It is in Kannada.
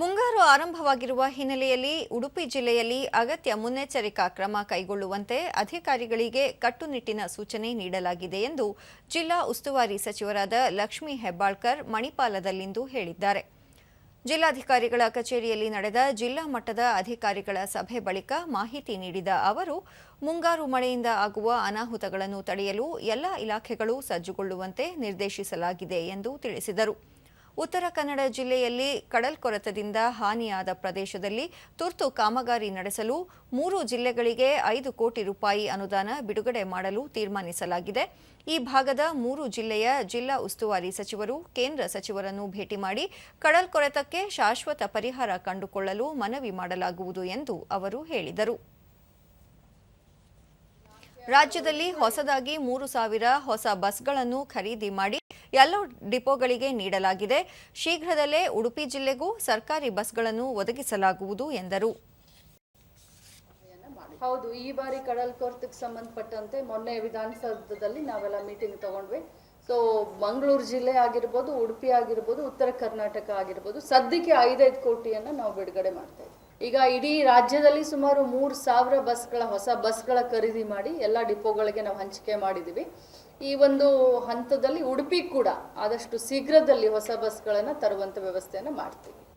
ಮುಂಗಾರು ಆರಂಭವಾಗಿರುವ ಹಿನ್ನೆಲೆಯಲ್ಲಿ ಉಡುಪಿ ಜಿಲ್ಲೆಯಲ್ಲಿ ಅಗತ್ಯ ಮುನ್ನೆಚ್ಚರಿಕಾ ಕ್ರಮ ಕೈಗೊಳ್ಳುವಂತೆ ಅಧಿಕಾರಿಗಳಿಗೆ ಕಟ್ಟುನಿಟ್ಟಿನ ಸೂಚನೆ ನೀಡಲಾಗಿದೆ ಎಂದು ಜಿಲ್ಲಾ ಉಸ್ತುವಾರಿ ಸಚಿವರಾದ ಲಕ್ಷ್ಮೀ ಹೆಬ್ಬಾಳ್ಕರ್ ಮಣಿಪಾಲದಲ್ಲಿಂದು ಹೇಳಿದ್ದಾರೆ. ಜಿಲ್ಲಾಧಿಕಾರಿಗಳ ಕಚೇರಿಯಲ್ಲಿ ನಡೆದ ಜಿಲ್ಲಾ ಮಟ್ಟದ ಅಧಿಕಾರಿಗಳ ಸಭೆ ಬಳಿಕ ಮಾಹಿತಿ ನೀಡಿದ ಅವರು, ಮುಂಗಾರು ಮಳೆಯಿಂದ ಆಗುವ ಅನಾಹುತಗಳನ್ನು ತಡೆಯಲು ಎಲ್ಲ ಇಲಾಖೆಗಳು ಸಜ್ಜುಗೊಳ್ಳುವಂತೆ ನಿರ್ದೇಶಿಸಲಾಗಿದೆ ಎಂದು ತಿಳಿಸಿದರು. ಉತ್ತರ ಕನ್ನಡ ಜಿಲ್ಲೆಯಲ್ಲಿ ಕಡಲ್ಕೊರೆತದಿಂದ ಹಾನಿಯಾದ ಪ್ರದೇಶದಲ್ಲಿ ತುರ್ತು ಕಾಮಗಾರಿ ನಡೆಸಲು ಮೂರು ಜಿಲ್ಲೆಗಳಿಗೆ ಐದು ಕೋಟಿ ರೂಪಾಯಿ ಅನುದಾನ ಬಿಡುಗಡೆ ಮಾಡಲು ತೀರ್ಮಾನಿಸಲಾಗಿದೆ. ಈ ಭಾಗದ ಮೂರು ಜಿಲ್ಲೆಯ ಜಿಲ್ಲಾ ಉಸ್ತುವಾರಿ ಸಚಿವರು, ಕೇಂದ್ರ ಸಚಿವರನ್ನು ಭೇಟಿ ಮಾಡಿ ಕಡಲ್ಕೊರೆತಕ್ಕೆ ಶಾಶ್ವತ ಪರಿಹಾರ ಕಂಡುಕೊಳ್ಳಲು ಮನವಿ ಮಾಡಲಾಗುವುದು ಎಂದು ಅವರು ಹೇಳಿದರು. ರಾಜ್ಯದಲ್ಲಿ ಹೊಸದಾಗಿ ಮೂರು ಸಾವಿರ ಹೊಸ ಬಸ್ಗಳನ್ನು ಖರೀದಿ ಮಾಡಿ ಎಲ್ಲ ಡಿಪೋಗಳಿಗೆ ನೀಡಲಾಗಿದೆ. ಶೀಘ್ರದಲ್ಲೇ ಉಡುಪಿ ಜಿಲ್ಲೆಗೂ ಸರ್ಕಾರಿ ಬಸ್ಗಳನ್ನು ಒದಗಿಸಲಾಗುವುದು ಎಂದರು. ಹೌದು, ಈ ಬಾರಿ ಕಡಲ್ ಕೊರತೆಗೆ ಸಂಬಂಧಪಟ್ಟಂತೆ ಮೊನ್ನೆ ವಿಧಾನಸೌಧದಲ್ಲಿ ನಾವೆಲ್ಲ ಮೀಟಿಂಗ್ ತಗೊಂಡ್ವಿ. ಸೊ ಮಂಗಳೂರು ಜಿಲ್ಲೆ ಆಗಿರ್ಬೋದು, ಉಡುಪಿ ಆಗಿರ್ಬೋದು, ಉತ್ತರ ಕರ್ನಾಟಕ ಆಗಿರ್ಬೋದು, ಸದ್ಯಕ್ಕೆ ಐದೈದು ಕೋಟಿಯನ್ನು ನಾವು ಬಿಡುಗಡೆ ಮಾಡ್ತಾ ಈಗ ಇಡೀ ರಾಜ್ಯದಲ್ಲಿ ಸುಮಾರು ಮೂರು ಸಾವಿರ ಬಸ್ಗಳ ಹೊಸ ಬಸ್ಗಳ ಖರೀದಿ ಮಾಡಿ ಎಲ್ಲ ಡಿಪೋಗಳಿಗೆ ನಾವು ಹಂಚಿಕೆ ಮಾಡಿದ್ದೀವಿ. ಈ ಒಂದು ಹಂತದಲ್ಲಿ ಉಡುಪಿ ಕೂಡ ಆದಷ್ಟು ಶೀಘ್ರದಲ್ಲಿ ಹೊಸ ಬಸ್ಗಳನ್ನು ತರುವಂಥ ವ್ಯವಸ್ಥೆಯನ್ನು ಮಾಡ್ತೀವಿ.